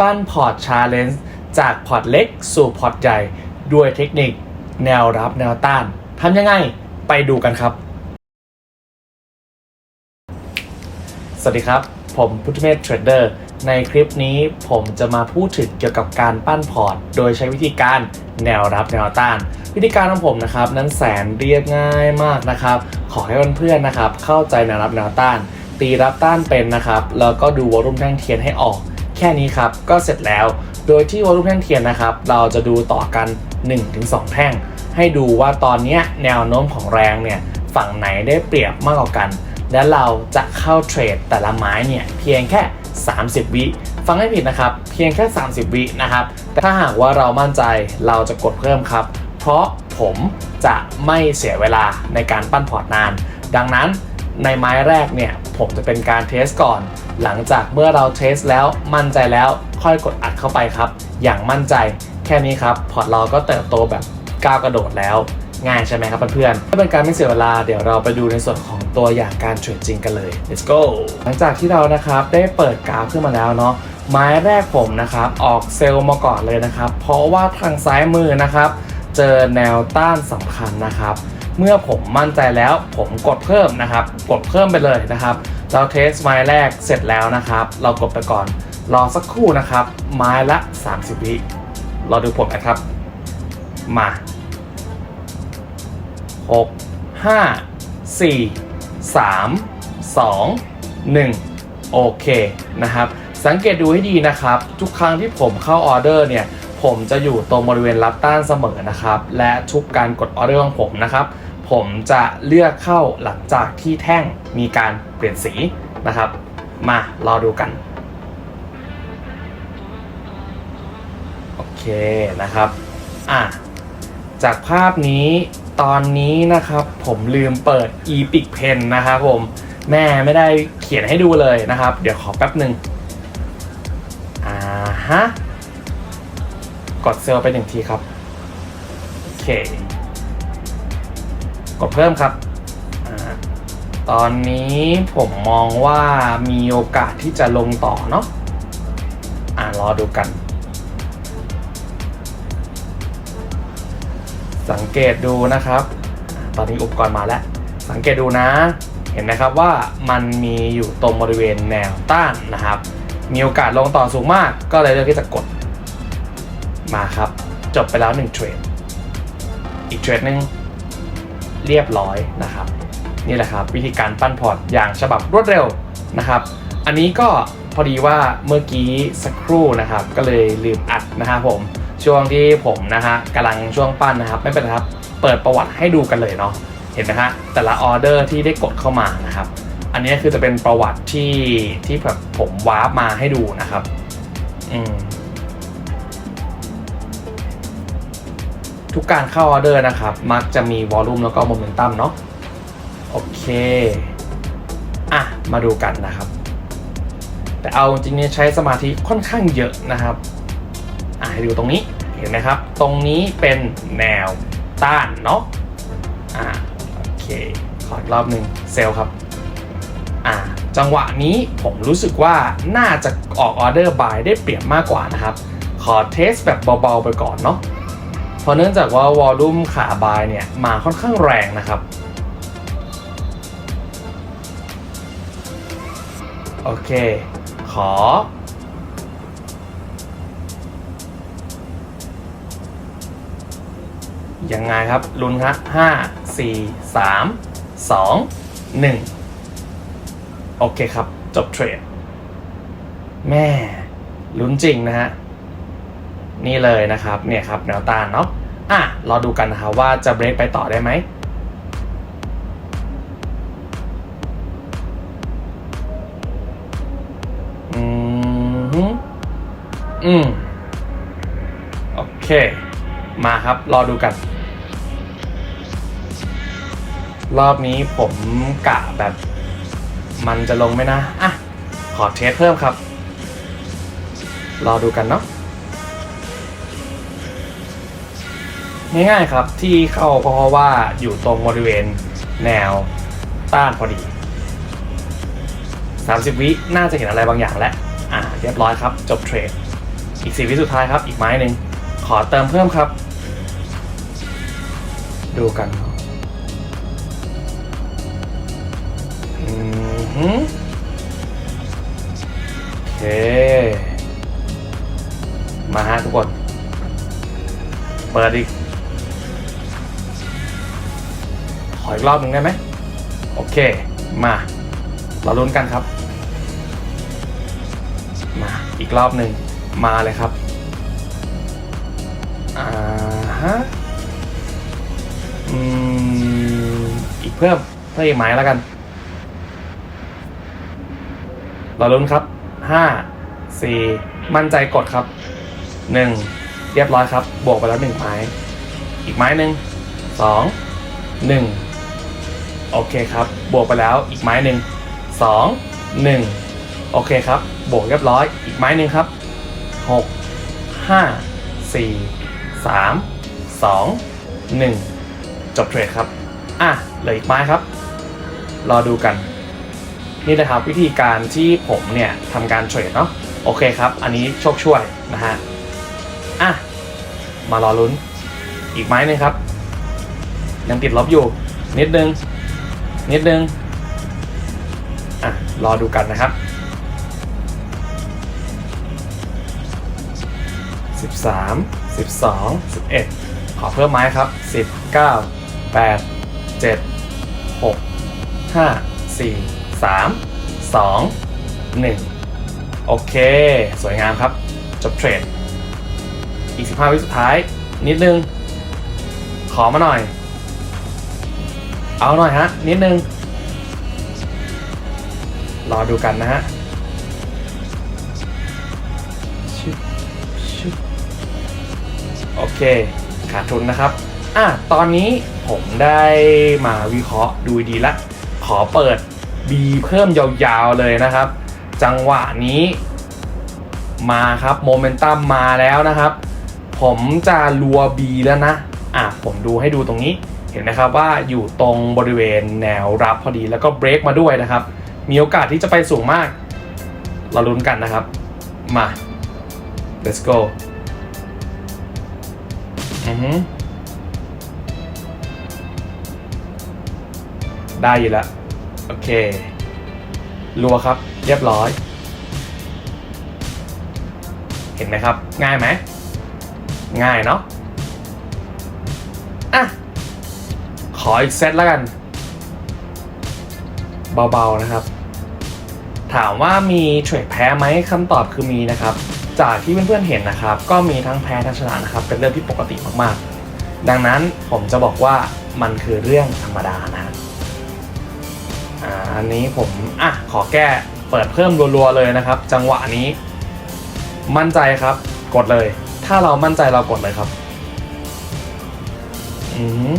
ปั้นพอร์ตชาเลนจ์จากพอร์ตเล็กสู่พอร์ตใหญ่ด้วยเทคนิคแนวรับแนวต้านทำยังไงไปดูกันครับ สวัสดีครับ ผมพุทธเมธเทรดเดอร์ในคลิปนี้ผมจะมาพูดถึงเกี่ยวกับการปั้นพอร์ต โดยใช้วิธีการแนวรับแนวต้าน วิธีการของผมนะครับ นั้นแสนเรียกง่ายมากนะครับ ขอให้เพื่อนๆนะครับ เข้าใจแนวรับแนวต้าน ตีรับต้านเป็นนะครับแล้วก็ดูวอลุ่มแท่งเทียนให้ออก แค่นี้ครับก็เสร็จแล้ว โดยที่วอลุ่มแท่งเทียนนะครับ เราจะดูต่อกัน 1-2 แท่ง ให้ดูว่าตอนนี้แนวโน้มของแรงเนี่ยฝั่งไหนได้เปรียบมากกว่ากัน และเราจะเข้าเทรดแต่ละไม้เนี่ยเพียงแค่ 30 วิฟังไม่ผิดนะครับ เพียงแค่ 30 วินะครับ แต่ถ้าหากว่าเรามั่นใจเราจะกดเพิ่มครับ เพราะผมจะไม่เสียเวลาในการปั้นพอร์ตนาน ดังนั้น ในไม้แรกเนี่ยผมจะเป็นการเทสก่อน หลังจากเมื่อเราเทสแล้วมั่นใจแล้วค่อยกดอัดเข้าไปครับ อย่างมั่นใจแค่นี้ครับพอร์ตเราก็เติบโตแบบก้าวกระโดดแล้วง่ายใช่ไหมครับเพื่อนๆเพื่อเป็นการไม่เสียเวลาเดี๋ยวเราไปดูในส่วนของตัวอย่างการเทรดจริงกันเลย let's go หลังจากที่เรานะครับได้เปิดกราฟขึ้นมาแล้วเนาะไม้แรกผมนะครับออกเซลล์มาก่อนเลยนะครับ เพราะว่าทางซ้ายมือนะครับ เจอแนวต้านสำคัญนะครับ เมื่อผมมั่นใจแล้วผมกดเพิ่มนะครับ กดเพิ่มไปเลยนะครับ เราเทสไม้แรกเสร็จแล้วนะครับ เรากดไปก่อนรอสักครู่นะครับ ไม้ละ 30 วิรอดูผมนะครับ มา 6 5 4 3 2 1 โอเคนะครับ สังเกตดูให้ดีนะครับ ทุกครั้งที่ผมเข้าออเดอร์เนี่ยผมจะอยู่ตรงบริเวณรับต้านเสมอนะครับ และทุกการกดออเดอร์ของผมนะครับ ผมจะเลือกเข้าหลังจากที่แท่งมีการเปลี่ยนสีนะครับ มารอดูกัน โอเคนะครับ อะ จากภาพนี้ตอนนี้นะครับผมลืมเปิด Epic Pen นะครับผม แม่ไม่ได้เขียนให้ดูเลยนะครับ เดี๋ยวขอแป๊บหนึ่งอ่าฮะ กดเซลล์ไปหนึ่งทีครับ โอเค กดเพิ่มครับ ตอนนี้ผมมองว่ามีโอกาสที่จะลงต่อเนาะอ่ารอดูกัน สังเกตดูนะครับ ตอนนี้อุปกรณ์มาแล้ว สังเกตดูนะ เห็นนะครับว่ามันมีอยู่ตรงบริเวณแนวต้านนะครับ มีโอกาสลงต่อสูงมาก ก็เลยเลือกที่จะกดมาครับ จบไปแล้ว1เทรดอีกเทรดหนึง เรียบร้อยนะครับนี่แหละครับวิธีการปั้นพอร์ตอย่างฉบับรวดเร็วนะครับ อันนี้ก็พอดีว่าเมื่อกี้สักครู่นะครับ ก็เลยลืมอัดนะครับผมช่วงที่ผมนะฮะกำลังช่วงปั้นนะครับ ไม่เป็นไรครับเปิดประวัติให้ดูกันเลยเนาะเห็นไหมฮะแต่ละออเดอร์ที่ได้กดเข้ามานะครับ อันนี้คือจะเป็นประวัติที่ที่แบบผมวาร์ปมาให้ดูนะครับอืม ทุกการเข้าออเดอร์นะครับ มักจะมีวอลลุ่มแล้วก็โมเมนตัมเนาะโอเค อะ มาดูกันนะครับ แต่เอาจริงๆเนี่ยใช้สมาธิค่อนข้างเยอะนะครับ อะให้ดูตรงนี้เห็นไหมครับ ตรงนี้เป็นแนวต้านเนาะอ่าโอเค ขออีกรอบหนึ่งเซลครับ อ่าจังหวะนี้ผมรู้สึกว่าน่าจะออกออเดอร์บายได้เปรียบมากกว่านะครับ ขอเทสแบบเบาๆไปก่อนเนาะ เพราะเนื่องจากว่าวอลลุ่มขาบายเนี่ยมาค่อนข้างแรงนะครับ โอเค ขอ ยังไงครับ ลุ้นครับห้าสี่สามสองหนึ่งโอเคครับ จบเทรด แม่ลุ้นจริงนะฮะ นี่เลยนะครับเนี่ยครับแนวต้านเนาะอะรอดูกันนะครับว่าจะเบรกไปต่อได้ไหมอืมอืมโอเค มาครับรอดูกัน รอบนี้ผมกะแบบ มันจะลงไหมนะ อะ ขอเทสเพิ่มครับ รอดูกันเนาะ ง่ายๆครับที่เข้าเพราะว่าอยู่ตรงบริเวณแนวต้านพอดี 30 วิน่าจะเห็นอะไรบางอย่างแล้วอ่าเรียบร้อยครับ จบเทรด อีก 4 วิสุดท้ายครับ อีกไม้หนึ่งขอเติมเพิ่มครับ ดูกันอือหือโอเค มาฮะทุกคน เปิดอีก ขออีกรอบหนึ่งได้ไหมโอเค มา เราลุ้นกันครับ มาอีกรอบหนึ่งมาเลยครับอ่าฮะอืมอีกเพิ่มเพิ่มอีกไม้แล้วกัน เราลุ้นครับห้าสี่มั่นใจกดครับหนึ่งเรียบร้อยครับ บวกไปแล้วหนึ่งไม้ อีกไม้หนึ่งสองหนึ่ง โอเคครับ บวกไปแล้วอีกไม้หนึ่งสองหนึ่งโอเคครับ บวกเรียบร้อยอีกไม้หนึ่งครับหกห้าสี่สามสองหนึ่งจบเทรดครับ อะเหลืออีกไม้ครับ รอดูกันนี่นะครับวิธีการที่ผมเนี่ยทำการเทรดเนาะโอเคครับ อันนี้โชคช่วยนะฮะอะมารอลุ้นอีกไม้หนึงครับ ยังติดลบอยู่นิดนึง นิดนึง อะ รอดูกันนะครับ 13 12 11 ขอเพิ่มไม้ครับ 10 9 8 7 6 5 4 3 2 1 โอเค สวยงามครับ จบเทรด อีก 15 วิสุดท้าย นิดนึง ขอมาหน่อย เอาหน่อยฮะ นิดนึง รอดูกันนะฮะโอเค ขาดทุนนะครับ อะ ตอนนี้ผมได้มาวิเคราะห์ดูดีละ ขอเปิด B เพิ่มยาวๆเลยนะครับ จังหวะนี้ มาครับโมเมนตัมมาแล้วนะครับ ผมจะรัว B แล้วนะ อะ ผมดูให้ดูตรงนี้ เห็นไหมครับว่าอยู่ตรงบริเวณแนวรับพอดีแล้วก็เบรกมาด้วยนะครับ มีโอกาสที่จะไปสูงมาก เราลุ้นกันนะครับ มา let's go ได้อยู่แล้ว โอเค รัวครับ เรียบร้อย เห็นไหมครับ ง่ายไหม ง่ายเนาะ ขออีกเซตแล้วกัน เบาๆนะครับ ถามว่ามีเทรดแพ้ไหมคำตอบคือมีนะครับ จากที่เพื่อนๆเห็นนะครับ ก็มีทั้งแพ้ทั้งชนะนะครับ เป็นเรื่องที่ปกติมากๆ ดังนั้นผมจะบอกว่ามันคือเรื่องธรรมดานะอันนี้ผมอะขอแก้เปิดเพิ่มรัวๆเลยนะครับ จังหวะนี้ มั่นใจครับ กดเลย ถ้าเรามั่นใจเรากดเลยครับ อือ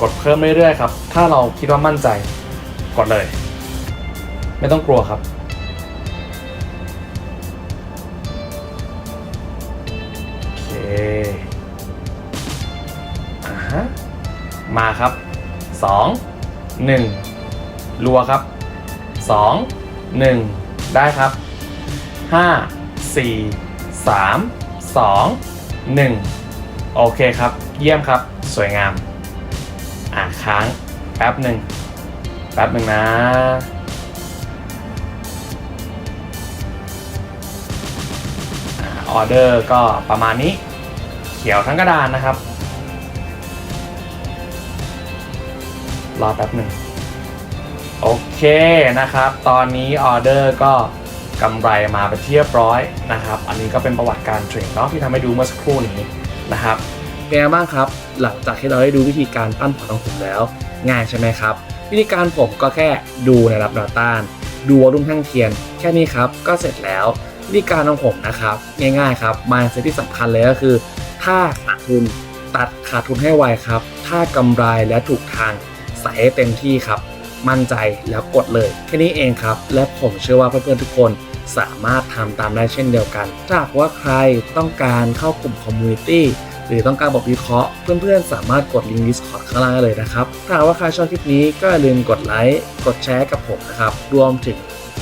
กดเพิ่มเรื่อยๆครับ ถ้าเราคิดว่ามั่นใจ กดเลย ไม่ต้องกลัวครับ โอเคอ่าฮะมาครับสองหนึ่งรัวครับสองหนึ่งได้ครับห้าสี่สามสองหนึ่งโอเคครับ เยี่ยมครับ สวยงาม อะค้างแป๊บหนึ่งแป๊บหนึ่งนะออเดอร์ก็ประมาณนี้ เขียวทั้งกระดานนะครับ รอแป๊บหนึ่งโอเคนะครับ ตอนนี้ออเดอร์ก็กำไรมาไปนที่เรียบร้อยนะครับ อันนี้ก็เป็นประวัติการเทรดเนาะที่ทำให้ดูเมื่อสักครู่นี้นะครับ เป็นไงบ้างครับ หลังจากที่เราได้ดูวิธีการปั้นพอร์ตของผมแล้ว ง่ายใช่ไหมครับ วิธีการผมก็แค่ดูในรับแนวต้าน ดูวอลุ่มข้างเคียงแค่นี้ครับก็เสร็จแล้ววิธีการของผมนะครับ ง่ายๆครับมาเซตที่สำคัญเลยก็คือ ถ้าขาดทุนตัดขาดทุนให้ไวครับ ถ้ากำไรและถูกทางใส่ให้เต็มที่ครับ มั่นใจแล้วกดเลยแค่นี้เองครับ และผมเชื่อว่าเพื่อนๆทุกคนสามารถทำตามได้เช่นเดียวกัน ถ้าหากว่าใครต้องการเข้ากลุ่มคอมมูนิตี้ หรือต้องการบทวิเคราะห์ เพื่อนๆ สามารถกดลิงก์ Discord ข้างล่างได้เลยนะครับ ถ้าหากว่าใครชอบคลิปนี้ก็อย่าลืมกดไลค์กดแชร์กับผมนะครับ รวมถึง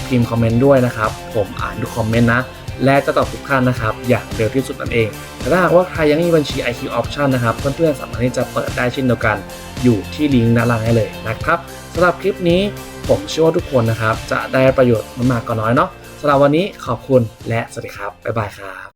พิมพ์คอมเมนต์ด้วยนะครับ ผมอ่านทุกคอมเมนต์นะ และจะตอบทุกท่านนะครับ อย่างเร็วที่สุดนั่นเอง แต่ถ้าหากว่าใครยังมีบัญชี IQ Option นะครับ เพื่อนๆ สามารถที่จะเปิดได้เช่นเดียวกัน อยู่ที่ลิงก์ด้านล่างให้เลยนะครับสำหรับคลิปนี้ผมเชื่อว่าทุกคนนะครับ จะได้ประโยชน์ไม่มากก็น้อยเนาะสำหรับวันนี้ขอบคุณและสวัสดีครับบ๊ายบายครับ